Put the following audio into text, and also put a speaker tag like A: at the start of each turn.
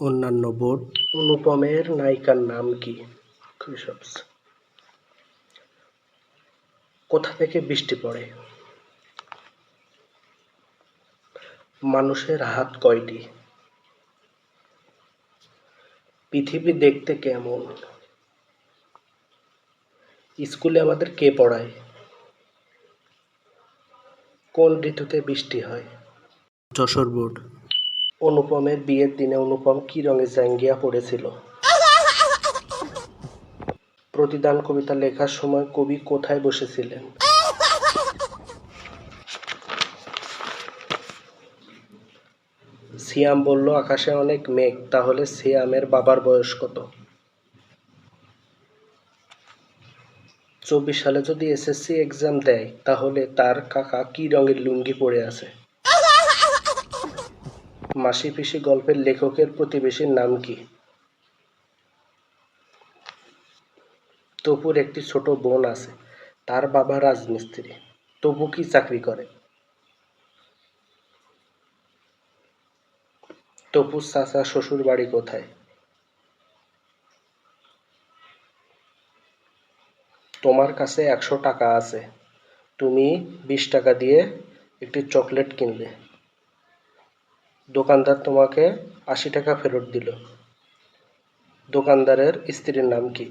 A: অন্যান্য বোর্ড অনুপমের নায়িকার নাম কি? কোথা থেকে বৃষ্টি পড়ে? মানুষের হাত কয়টি? পৃথিবী দেখতে কেমন? স্কুলে আমাদের কে পড়ায়? কোন ঋতুতে বৃষ্টি হয়? যশোর বোর্ড। অনুপমের বিয়ের দিনে অনুপম কি রঙের জাঙ্গিয়া পড়েছিল? প্রতিদান কবিতা লেখার সময় কবি কোথায় বসেছিলেন? সিয়াম বলল, আকাশে অনেক মেঘ, তাহলে সিয়ামের বাবার বয়স কত? চব্বিশ সালে যদি এসএসসি এক্সাম দেয়, তাহলে তার কাকা কি রঙের লুঙ্গি পরে আছে? মাসি পিসি গল্পের লেখকের প্রতিবেশীর নাম কি? তপুর একটি ছোট বোন আছে। তার বাবা রাজমিস্ত্রি। তপু কি চাকরি করে? তপুর চাচা শ্বশুর বাড়ি কোথায়? তোমার কাছে একশো টাকা আছে। তুমি বিশ টাকা দিয়ে একটি চকলেট কিনলে। দোকানদার তোমাকে আশি টাকা ফেরত দিল। দোকানদারের স্ত্রীর নাম কি?